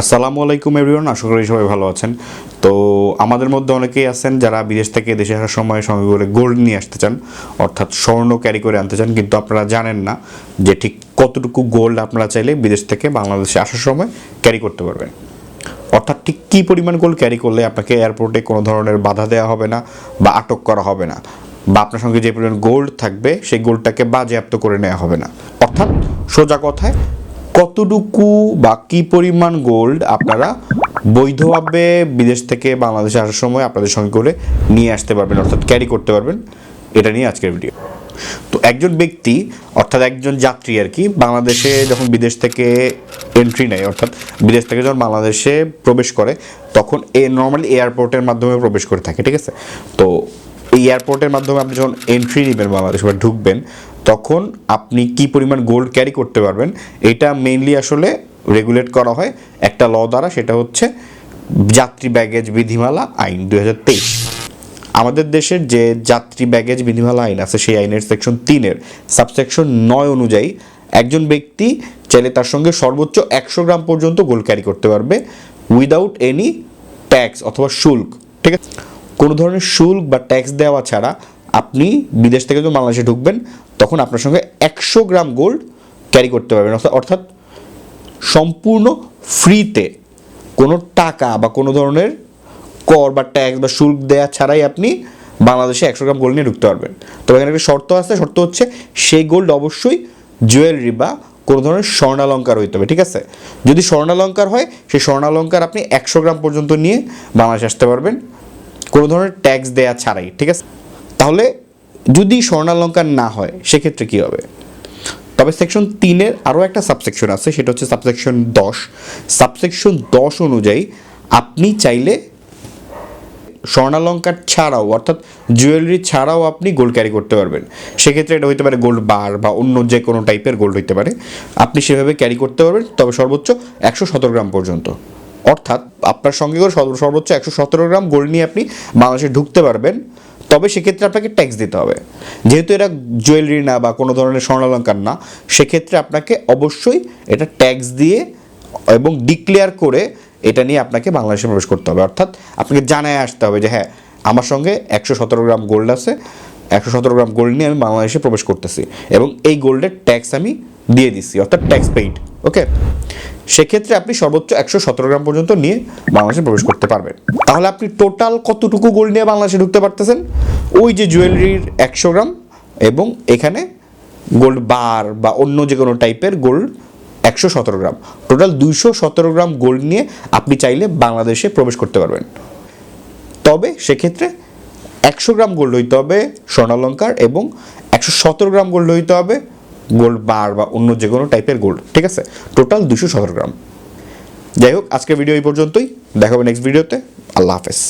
আসসালামু আলাইকুম এভরিওয়ান আশা করি সবাই ভালো আছেন। তো আমাদের মধ্যে অনেকেই আছেন যারা বিদেশ থেকে দেশে আসার সময় সঙ্গে করে গোল্ড নিয়ে আসতে চান, অর্থাৎ স্বর্ণ ক্যারি করে আনতে চান, কিন্তু আপনারা জানেন না যে ঠিক কতটুকু গোল্ড আপনারা চাইলে বিদেশ থেকে বাংলাদেশে আসার সময় ক্যারি করতে পারবেন। অর্থাৎ ঠিক কী পরিমাণ গোল্ড ক্যারি করলে আপনাকে এয়ারপোর্টে কোনো ধরনের বাধা দেওয়া হবে না বা আটক করা হবে না, বা আপনার সঙ্গে যে পরিমাণ গোল্ড থাকবে, সেই গোল্ডটাকে বাজেয়াপ্ত করে নেওয়া হবে না। অর্থাৎ সোজা কথায় কতটুকু বা কী পরিমাণ গোল্ড আপনারা বৈধভাবে বিদেশ থেকে বাংলাদেশে আসার সময় আপনাদের সঙ্গে করে নিয়ে আসতে পারবেন, অর্থাৎ ক্যারি করতে পারবেন, এটা নিয়ে আজকের ভিডিও তো একজন ব্যক্তি, অর্থাৎ একজন যাত্রী আর কি, বাংলাদেশে যখন বিদেশ থেকে এন্ট্রি নেয়, অর্থাৎ বিদেশ থেকে যখন বাংলাদেশে প্রবেশ করে, তখন এ নর্মালি এয়ারপোর্টের মাধ্যমে প্রবেশ করে থাকে, ঠিক আছে? তো এই এয়ারপোর্টের মাধ্যমে আপনি যখন এন্ট্রি নেবেন বাংলাদেশে বা ঢুকবেন তখন আপনি কি পরিমাণ গোল্ড ক্যারি করতে পারবেন, এটা মেইনলি আসলে রেগুলেট করা হয় একটা ল দ্বারা, সেটা হচ্ছে যাত্রী ব্যাগেজ বিধিমালা আইন দু হাজার তেইশ। আমাদের দেশের যে যাত্রী ব্যাগেজ বিধিমালা আইন আছে, সেই আইনের সেকশন তিনের সাবসেকশন নয় অনুযায়ী একজন ব্যক্তি চাইলে তার সঙ্গে সর্বোচ্চ একশো গ্রাম পর্যন্ত গোল্ড ক্যারি করতে পারবে উইদাউট এনি ট্যাক্স অথবা শুল্ক, ঠিক আছে? কোনো ধরনের শুল্ক বা ট্যাক্স দেওয়া ছাড়া আপনি বিদেশ থেকে যখন বাংলাদেশে ঢুকবেন, তখন আপনার সঙ্গে একশো গ্রাম গোল্ড ক্যারি করতে পারবেন। অর্থাৎ- সম্পূর্ণ ফ্রিতে কোনো টাকা বা কোনো ধরনের কর বা ট্যাক্স বা শুল্ক দেওয়া ছাড়াই আপনি বাংলাদেশে একশো গ্রাম গোল্ড নিয়ে ঢুকতে পারবেন। তবে এখানে একটা শর্ত আছে, শর্ত হচ্ছে সেই গোল্ড অবশ্যই জুয়েলারি বা কোনো ধরনের স্বর্ণালঙ্কার হইতে হবে, ঠিক আছে? যদি স্বর্ণালঙ্কার হয়, সেই স্বর্ণালঙ্কার আপনি একশো গ্রাম পর্যন্ত নিয়ে বাংলাদেশে আসতে পারবেন, কোনো ধরনের ট্যাক্স দেয়া ছাড়াই, ঠিক আছে? তাহলে যদি স্বর্ণালঙ্কার না হয়, সেক্ষেত্রে কী হবে? তবে সেকশন তিনের আরও একটা সাবসেকশন আছে, সেটা হচ্ছে সাবসেকশন দশ। সাবসেকশন দশ অনুযায়ী আপনি চাইলে স্বর্ণালঙ্কার ছাড়াও, অর্থাৎ জুয়েলারি ছাড়াও আপনি গোল্ড ক্যারি করতে পারবেন। সেক্ষেত্রে এটা হতে পারে গোল্ড বার বা অন্য যে কোনো টাইপের গোল্ড হতে পারে। আপনি সেভাবে ক্যারি করতে পারবেন, তবে সর্বোচ্চ একশো সতেরো গ্রাম পর্যন্ত। অর্থাৎ আপনার সঙ্গে করে সর্বোচ্চ একশো সতেরো গ্রাম গোল্ড নিয়ে আপনি বাংলাদেশে ঢুকতে পারবেন। তবে সেক্ষেত্রে আপনাকে ট্যাক্স দিতে হবে। যেহেতু এটা জুয়েলারি না বা কোনো ধরনের স্বর্ণালঙ্কার না, সেক্ষেত্রে আপনাকে অবশ্যই এটা ট্যাক্স দিয়ে এবং ডিক্লেয়ার করে এটা নিয়ে আপনাকে বাংলাদেশে প্রবেশ করতে হবে। অর্থাৎ আপনাকে জানায় আসতে হবে যে হ্যাঁ আমার সঙ্গে একশো সতেরো গ্রাম গোল্ড আছে। একশো সতেরো গ্রাম গোল্ড নিয়ে আমি বাংলাদেশে প্রবেশ করতেছি এবং এই গোল্ডের ট্যাক্স আমি দিয়ে দিচ্ছি, অর্থাৎ ট্যাক্স পেইড ওকে সেক্ষেত্রে আপনি সর্বোচ্চ একশো সতেরো গ্রাম পর্যন্ত নিয়ে বাংলাদেশে প্রবেশ করতে পারবেন। তাহলে আপনি টোটাল কতটুকু গোল্ড নিয়ে বাংলাদেশে ঢুকতে পারতেছেন? ওই যে জুয়েলারির একশো গ্রাম এবং এখানে গোল্ড বার বা অন্য যে কোনো টাইপের গোল্ড একশো সতেরো গ্রাম। টোটাল দুইশো সতেরো গ্রাম গোল্ড নিয়ে আপনি চাইলে বাংলাদেশে প্রবেশ করতে পারবেন। তবে সেক্ষেত্রে একশো গ্রাম গোল্ড হইতে হবে স্বর্ণালঙ্কার এবং একশো সতেরো গ্রাম গোল্ড হইতে হবে গোল্ড বার বা অন্য যে কোনো টাইপের গোল্ড ঠিক আছে? টোটাল দুশো সতেরো গ্রাম। যাই হোক, আজকের ভিডিও এই পর্যন্তই। দেখাবো নেক্সট ভিডিওতে আল্লাহ হাফেজ।